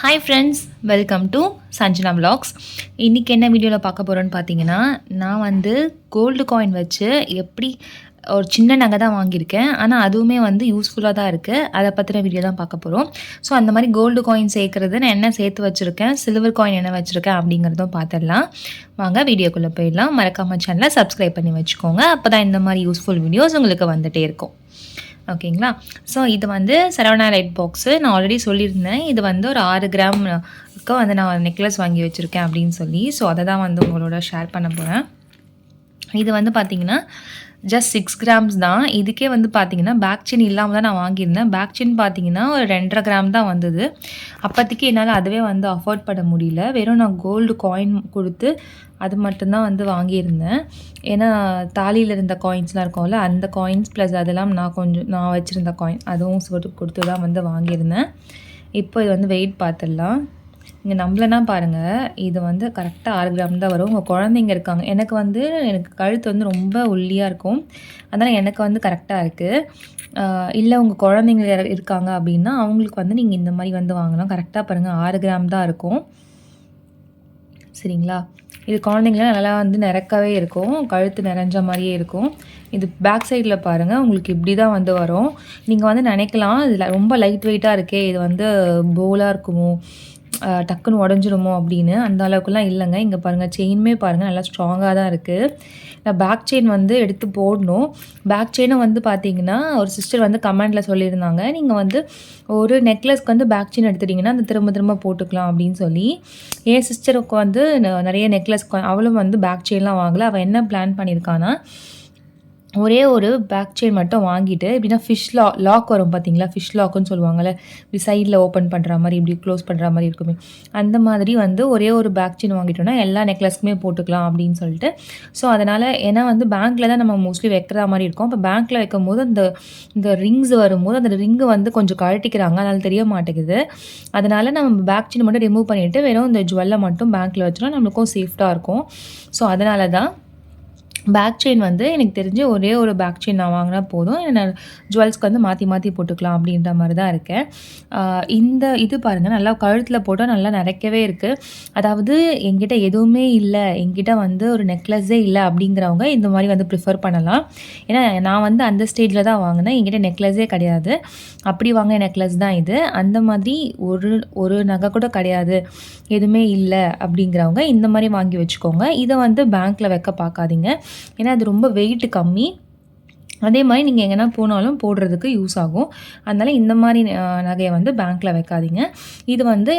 Hi friends welcome to Sanjana vlogs. இன்றைக்கி என்ன வீடியோவில் பார்க்க போகிறோன்னு பார்த்தீங்கன்னா நான் வந்து கோல்டு காயின் வச்சு எப்படி ஒரு சின்ன நகை தான் வாங்கியிருக்கேன். ஆனால் அதுவுமே வந்து யூஸ்ஃபுல்லாக தான் இருக்குது அதை பற்றின வீடியோ தான் பார்க்க போகிறோம் ஸோ அந்த மாதிரி கோல்டு காயின் சேர்க்குறது நான் என்ன சேர்த்து வச்சுருக்கேன்? சில்வர் காயின் என்ன வச்சுருக்கேன்? அப்படிங்கிறதும் பார்த்துடலாம். வாங்க வீடியோக்குள்ளே போயிடலாம். மறக்காமல் சேனலை சப்ஸ்கிரைப் பண்ணி வச்சுக்கோங்க. அப்போ தான் இந்த மாதிரி யூஸ்ஃபுல் வீடியோஸ் உங்களுக்கு வந்துகிட்டே இருக்கும். ஓகேங்களா? ஸோ இது வந்து சரவணா லைட் பாக்ஸு நான் ஆல்ரெடி சொல்லியிருந்தேன். இது வந்து ஒரு ஆறு கிராம்க்கு வந்து நான் நெக்லஸ் வாங்கி வச்சுருக்கேன் அப்படின்னு சொல்லி. ஸோ அதை தான் வந்து உங்களோட ஷேர் பண்ண போகிறேன் இது வந்து பார்த்திங்கன்னா ஜஸ்ட் சிக்ஸ் கிராம்ஸ் தான். இதுக்கே வந்து பார்த்தீங்கன்னா பேக் செயின் இல்லாமல் தான் நான் வாங்கியிருந்தேன். பேக் செயின் பார்த்தீங்கன்னா ஒரு ரெண்டரை கிராம் தான் வந்தது. அப்போதைக்கு என்னால் அதுவே வந்து அஃபோர்ட் பண்ண முடியல. வெறும் நான் கோல்டு காயின் கொடுத்து அது மட்டும்தான் வந்து வாங்கியிருந்தேன். ஏன்னா தாலியில் இருந்த காயின்ஸ்லாம் இருக்கும்ல அந்த காயின்ஸ் ப்ளஸ் அதெல்லாம் நான் கொஞ்சம் நான் வச்சுருந்த காயின் அதுவும் சொல்லிட்டு கொடுத்து தான் வந்து வாங்கியிருந்தேன். இப்போ இது வந்து வெயிட் பார்த்துடலாம். இங்கே நம்மளனா பாருங்கள் இது வந்து கரெக்டாக ஆறு கிராம் தான் வரும். உங்கள் குழந்தைங்க இருக்காங்க. எனக்கு வந்து எனக்கு கழுத்து வந்து ரொம்ப ஒல்லியாக இருக்கும். அதனால் எனக்கு வந்து கரெக்டாக இருக்குது இல்லை உங்கள் குழந்தைங்க இருக்காங்க அப்படின்னா அவங்களுக்கு வந்து நீங்கள் இந்த மாதிரி வந்து வாங்கலாம். கரெக்டாக பாருங்கள் ஆறு கிராம் தான் இருக்கும். சரிங்களா? இது குழந்தைங்களாம் நல்லா வந்து நிறக்கவே இருக்கும். கழுத்து நிறைஞ்ச மாதிரியே இருக்கும். இது பேக் சைடில் பாருங்கள் உங்களுக்கு இப்படி தான் வந்து வரும். நீங்கள் வந்து நினைக்கலாம் இதில் ரொம்ப லைட் வெயிட்டாக இருக்கே இது வந்து போலாக இருக்குமோ டக்குன்னு உடஞ்சிருமோ அப்படின்னு அந்த அளவுக்குலாம் இல்லைங்க. இங்கே பாருங்கள் செயினுமே பாருங்கள் நல்லா ஸ்ட்ராங்காக தான் இருக்குது நான் பேக் செயின் வந்து எடுத்து போடணும். பேக் செயினும் வந்து பார்த்தீங்கன்னா ஒரு சிஸ்டர் வந்து கமெண்டில் சொல்லியிருந்தாங்க. நீங்கள் வந்து ஒரு நெக்லஸ்க்கு வந்து பேக் செயின் எடுத்துட்டிங்கன்னா அந்த திரும்ப திரும்ப போட்டுக்கலாம் அப்படின்னு சொல்லி. என் சிஸ்டருக்கு வந்து ந- நிறைய நெக்லஸ் அவளும் வந்து பேக் செயின்லாம் வாங்கலை. அவள் என்ன பிளான் பண்ணியிருக்கான்னா ஒரே ஒரு பேக் செயின் மட்டும் வாங்கிட்டு எப்படின்னா ஃபிஷ் லா லாக் வரும் பார்த்தீங்களா ஃபிஷ் லாக்குன்னு சொல்லுவாங்கள்ல இப்படி சைடில் ஓப்பன் பண்ணுற மாதிரி இப்படி க்ளோஸ் பண்ணுற மாதிரி இருக்குமே. அந்த மாதிரி வந்து ஒரே ஒரு பேக் செயின் வாங்கிட்டோம்னா எல்லா நெக்லஸ்க்குமே போட்டுக்கலாம் அப்படின்னு சொல்லிட்டு. ஸோ அதனால் ஏன்னா வந்து பேங்க்கில் தான் நம்ம மோஸ்ட்லி வைக்கிற மாதிரி இருக்கும். இப்போ பேங்க்கில் வைக்கும் போது அந்த இந்த ரிங்ஸ் வரும்போது அந்த ரிங்கு வந்து கொஞ்சம் கழட்டிக்கிறாங்க. அதனால் தெரிய மாட்டேங்குது. அதனால் நம்ம பேக் செயின் மட்டும் ரிமூவ் பண்ணிவிட்டு வெறும் இந்த ஜுவல்லை மட்டும் பேங்க்கில் வச்சோன்னா நம்மளுக்கும் சேஃப்டாக இருக்கும். ஸோ அதனால தான் பேக் செயின் வந்து எனக்கு தெரிஞ்சு ஒரே ஒரு பேக் செயின் நான் வாங்கினா போதும். நான் ஜுவல்ஸ்க்கு வந்து மாற்றி மாற்றி போட்டுக்கலாம் அப்படின்ற மாதிரி தான் இருக்கேன் இந்த இது பாருங்கள் நல்லா கழுத்தில் போட்டால் நல்லா நிறைக்கவே இருக்குது அதாவது எங்கிட்ட எதுவுமே இல்லை. எங்கிட்ட வந்து ஒரு நெக்லஸே இல்லை அப்படிங்கிறவங்க இந்த மாதிரி வந்து ப்ரிஃபர் பண்ணலாம். ஏன்னா நான் வந்து அந்த ஸ்டேஜில் தான் வாங்கினேன். என்கிட்ட நெக்லஸே கிடையாது. அப்படி வாங்கின நெக்லஸ் தான் இது. அந்த மாதிரி ஒரு ஒரு நகை கூட கிடையாது. எதுவுமே இல்லை அப்படிங்கிறவங்க இந்த மாதிரி வாங்கி வச்சுக்கோங்க. இதை வந்து பேங்க்கில் வைக்க பார்க்காதீங்க. ஏன்னா அது ரொம்ப வெயிட் கம்மி. அதே மாதிரி நீங்கள் எங்கன்னா போனாலும் போடுறதுக்கு யூஸ் ஆகும். அதனால் இந்த மாதிரி நகையை வந்து பேங்க்கில் வைக்காதீங்க. இது வந்து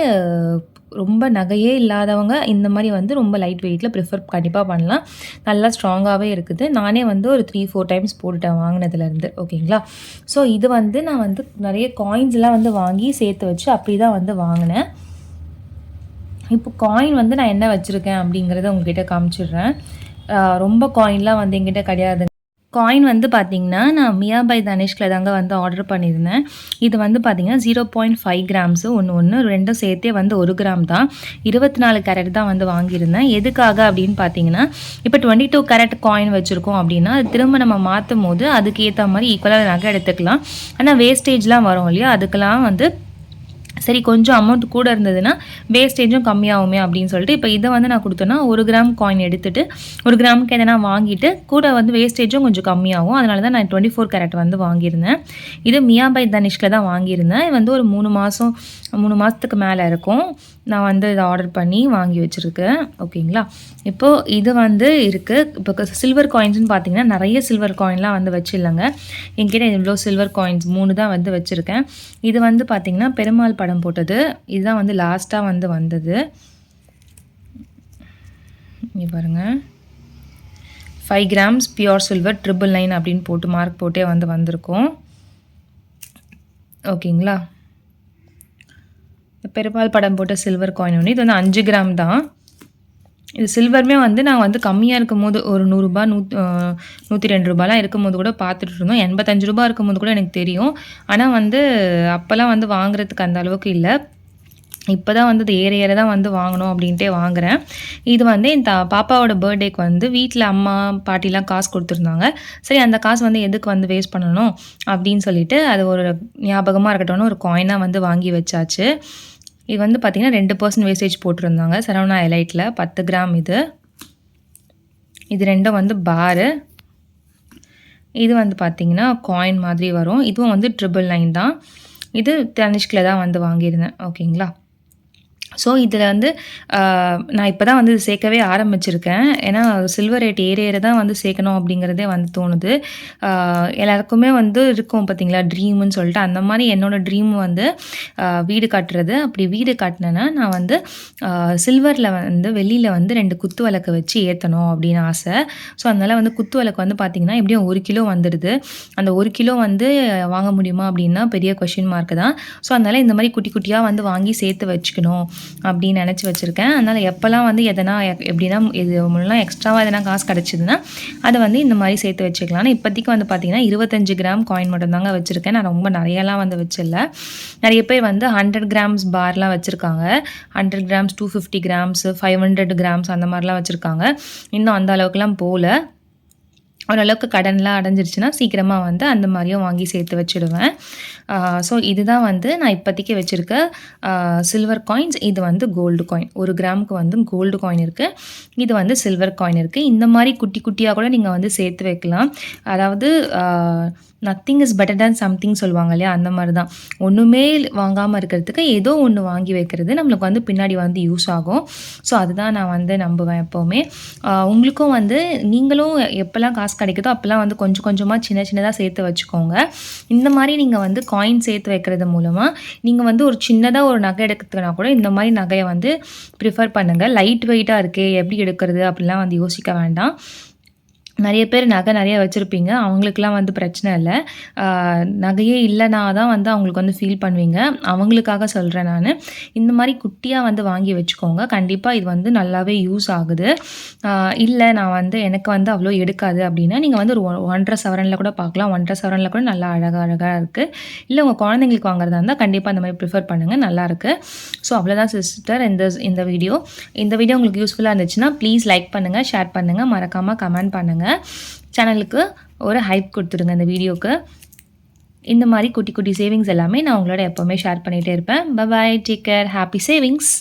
ரொம்ப நகையே இல்லாதவங்க இந்த மாதிரி வந்து ரொம்ப லைட் வெயிட்டில் ப்ரிஃபர் கண்டிப்பாக பண்ணலாம். நல்லா ஸ்ட்ராங்காகவே இருக்குது. நானே வந்து ஒரு த்ரீ ஃபோர் டைம்ஸ் போட்டுட்டேன் வாங்கினதுலேருந்து ஓகேங்களா? ஸோ இது வந்து நான் வந்து நிறைய காயின்ஸ்லாம் வந்து வாங்கி சேர்த்து வச்சு அப்படி தான் வந்து வாங்கினேன். இப்போ காயின் வந்து நான் என்ன வச்சுருக்கேன் அப்படிங்கிறத உங்ககிட்ட காமிச்சிடுறேன். ரொம்ப காயின்லாம் வந்து எங்கிட்ட கிடையாது காயின் வந்து பார்த்தீங்கன்னா நான் மியா பை தனிஷ்கில் தாங்க வந்து ஆர்டர் பண்ணியிருந்தேன். இது வந்து பார்த்தீங்கன்னா ஜீரோ பாயிண்ட் ஃபைவ் கிராம்ஸு ஒன்று ஒன்று ரெண்டும் சேர்த்தே வந்து ஒரு கிராம் தான். இருபத்தி நாலு கேரட் தான் வந்து வாங்கியிருந்தேன். எதுக்காக அப்படின்னு பார்த்தீங்கன்னா இப்போ டுவெண்ட்டி டூ கேரட் காயின் வச்சுருக்கோம் அப்படின்னா அது திரும்ப நம்ம மாற்றும் போது அதுக்கேற்ற மாதிரி ஈக்குவலாக நகை எடுத்துக்கலாம். ஆனால் வேஸ்டேஜ்லாம் வரும் இல்லையா? அதுக்கெல்லாம் வந்து சரி கொஞ்சம் அமௌண்ட் கூட இருந்ததுன்னா வேஸ்டேஜும் கம்மியாகுமே அப்படின்னு சொல்லிட்டு இப்போ இதை வந்து நான் கொடுத்தேன்னா ஒரு கிராம் காயின் எடுத்துகிட்டு ஒரு கிராமுக்கு எதனா வாங்கிட்டு கூட வந்து வேஸ்டேஜும் கொஞ்சம் கம்மியாகும். அதனால தான் நான் டுவெண்ட்டி ஃபோர் கேரட் வந்து வாங்கியிருந்தேன். இது மியா பை தனிஷ்கில் தான் வாங்கியிருந்தேன். இது வந்து ஒரு மூணு மாதம் மூணு மாதத்துக்கு மேலே இருக்கும். நான் வந்து இதை ஆர்டர் பண்ணி வாங்கி வச்சுருக்கேன். ஓகேங்களா? இப்போது இது வந்து இருக்குது இப்போ சில்வர் காயின்ஸ்னு பார்த்தீங்கன்னா நிறைய சில்வர் காயின்லாம் வந்து வச்சிடலாங்க என்கிட்ட இவ்வளோ சில்வர் காயின்ஸ் மூணு தான் வந்து வச்சுருக்கேன். இது வந்து பார்த்திங்கன்னா பெருமாள் படம் போட்டது. இதுதான் வந்து லாஸ்ட்டாக வந்து வந்தது. இங்கே பாருங்கள் five grams pure silver triple nine அப்படின்னு போட்டு மார்க் போட்டே வந்து வந்திருக்கோம். ஓகேங்களா? பெருமாள் படம் போட்ட சில்வர் காயின் ஒன்று இது வந்து அஞ்சு கிராம் தான். இது சில்வருமே வந்து நாங்கள் வந்து கம்மியாக இருக்கும் போது ஒரு நூறுரூபா நூத் நூற்றி ரெண்டு ரூபாலாம் இருக்கும்போது கூட பார்த்துட்டு இருந்தோம். எண்பத்தஞ்சு ரூபா இருக்கும் போது கூட எனக்கு தெரியும். ஆனால் வந்து அப்போல்லாம் வந்து வாங்குறதுக்கு அந்த அளவுக்கு இல்லை. இப்போ தான் வந்து இது ஏற ஏற தான் வந்து வாங்கணும் அப்படின்ட்டே வாங்குறேன். இது வந்து என் தா பாப்பாவோட பர்த்டேக்கு வந்து வீட்டில் அம்மா பாட்டிலாம் காசு கொடுத்துருந்தாங்க. சரி அந்த காசு வந்து எதுக்கு வந்து வேஸ்ட் பண்ணணும் அப்படின்னு சொல்லிட்டு அது ஒரு ஞாபகமாக இருக்கட்டும்னு ஒரு காயினாக வந்து வாங்கி வச்சாச்சு. இது வந்து பார்த்திங்கன்னா ரெண்டு பர்சன்ட் வேஸ்டேஜ் போட்டிருந்தாங்க. சரவணா எலைட்டில் பத்து கிராம் இது. இது ரெண்டும் வந்து பாரு இது வந்து பார்த்திங்கன்னா காயின் மாதிரி வரும். இதுவும் வந்து ட்ரிபிள் நைன் தான். இது தனிஷ்கில் தான் வந்து வாங்கியிருந்தேன். ஓகேங்களா ஸோ இதில் வந்து நான் இப்போ தான் வந்து சேர்க்கவே ஆரம்பிச்சிருக்கேன். ஏன்னா சில்வர் ரேட் ஏற ஏற தான் வந்து சேர்க்கணும் அப்படிங்கிறதே வந்து தோணுது. எல்லாருக்குமே வந்து இருக்கும் பார்த்தீங்களா ட்ரீம்னு சொல்லிட்டு. அந்த மாதிரி என்னோடய ட்ரீம் வந்து வீடு காட்டுறது. அப்படி வீடு காட்டினேன்னா நான் வந்து சில்வரில் வந்து வெளியில் வந்து ரெண்டு குத்து விளக்கு வச்சு ஏற்றணும் அப்படின்னு ஆசை. ஸோ அதனால் வந்து குத்து விளக்கு வந்து பார்த்திங்கன்னா எப்படியும் ஒரு கிலோ வந்துடுது. அந்த ஒரு கிலோ வந்து வாங்க முடியுமா அப்படின்னா பெரிய கொஷின் மார்க்கு தான். ஸோ அதனால் இந்த மாதிரி குட்டி குட்டியாக வந்து வாங்கி சேர்த்து வச்சுக்கணும். அப்படின்னு நினச்சி வச்சுருக்கேன். அதனால் எப்போல்லாம் வந்து எதனா எப்படின்னா இது முன்னெலாம் எக்ஸ்ட்ராவாக எதனா காசு கிடச்சிதுன்னா அதை வந்து இந்த மாதிரி சேர்த்து வச்சுக்கலாம் இப்போதைக்கு வந்து பார்த்திங்கன்னா இருபத்தஞ்சு கிராம் காயின் மட்டும்தாங்க வச்சுருக்கேன். நான் ரொம்ப நிறையலாம் வந்து வச்சிடல நிறைய பேர் வந்து ஹண்ட்ரட் கிராம்ஸ் பார்லாம் வச்சுருக்காங்க. Hundred grams two fifty grams five hundred grams அந்த மாதிரிலாம் வச்சுருக்காங்க. இன்னும் அந்த அளவுக்குலாம் போகல ஓரளவுக்கு கடன்லாம் அடைஞ்சிருச்சுன்னா சீக்கிரமாக வந்து அந்த மாதிரியும் வாங்கி சேர்த்து வச்சுடுவேன். ஸோ இதுதான் வந்து நான் இப்போதைக்கு வச்சுருக்க சில்வர் காயின்ஸ் இது வந்து கோல்டு காயின் ஒரு கிராமுக்கு வந்து கோல்டு காயின் இருக்குது இது வந்து சில்வர் காயின் இருக்குது இந்த மாதிரி குட்டி குட்டியாக கூட நீங்கள் வந்து சேர்த்து வைக்கலாம். அதாவது nothing is better than something சொல்லுவாங்க இல்லையா? அந்த மாதிரி தான் ஒன்றுமே வாங்காமல் இருக்கிறதுக்கு ஏதோ ஒன்று வாங்கி வைக்கிறது நம்மளுக்கு வந்து பின்னாடி வந்து யூஸ் ஆகும். ஸோ அதுதான் நான் வந்து நம்புவேன் எப்போவுமே. உங்களுக்கும் வந்து நீங்களும் எப்போல்லாம் காசு கிடைக்குதோ அப்போல்லாம் வந்து கொஞ்சம் கொஞ்சமாக சின்ன சின்னதாக சேர்த்து வச்சுக்கோங்க. இந்த மாதிரி நீங்கள் வந்து காயின் சேர்த்து வைக்கிறது மூலமாக நீங்கள் வந்து ஒரு சின்னதாக ஒரு நகை எடுக்கிறதுனா கூட இந்த மாதிரி நகையை வந்து ப்ரிஃபர் பண்ணுங்கள் லைட் வெயிட்டாக இருக்கே எப்படி எடுக்கிறது அப்படிலாம் வந்து யோசிக்க வேண்டாம். நிறைய பேர் நகை நிறைய வச்சுருப்பீங்க. அவங்களுக்குலாம் வந்து பிரச்சனை இல்லை. நகையே இல்லைனா தான் வந்து அவங்களுக்கு வந்து ஃபீல் பண்ணுவீங்க. அவங்களுக்காக சொல்கிறேன் நான். இந்த மாதிரி குட்டியாக வந்து வாங்கி வச்சுக்கோங்க. கண்டிப்பாக இது வந்து நல்லாவே யூஸ் ஆகுது. இல்லை நான் வந்து எனக்கு வந்து அவ்வளோ எடுக்காது அப்படின்னா நீங்கள் வந்து ஒரு ஒன்றரை சவரனில் கூட பார்க்கலாம் ஒன்றரை சவரனில் கூட நல்லா அழகாக அழகாக இருக்குது இல்லை உங்கள் குழந்தைங்களுக்கு வாங்குறதா இருந்தால் கண்டிப்பாக அந்த மாதிரி ப்ரிஃபர் பண்ணுங்கள் நல்லாயிருக்கு ஸோ அவ்வளோதான் சிஸ்டர் இந்த இந்த வீடியோ இந்த வீடியோ உங்களுக்கு யூஸ்ஃபுல்லாக இருந்துச்சுன்னா ப்ளீஸ் லைக் பண்ணுங்கள் ஷேர் பண்ணுங்கள் மறக்காமல் கமெண்ட் பண்ணுங்கள் சேனலுக்கு ஒரு ஹைப் கொடுத்துருங்க இந்த வீடியோக்கு. இந்த மாதிரி குட்டி குட்டி சேவிங்ஸ் எல்லாமே நான் உங்களோட எப்போவுமே ஷேர் பண்ணிகிட்டே இருப்பேன். Bye bye take care happy savings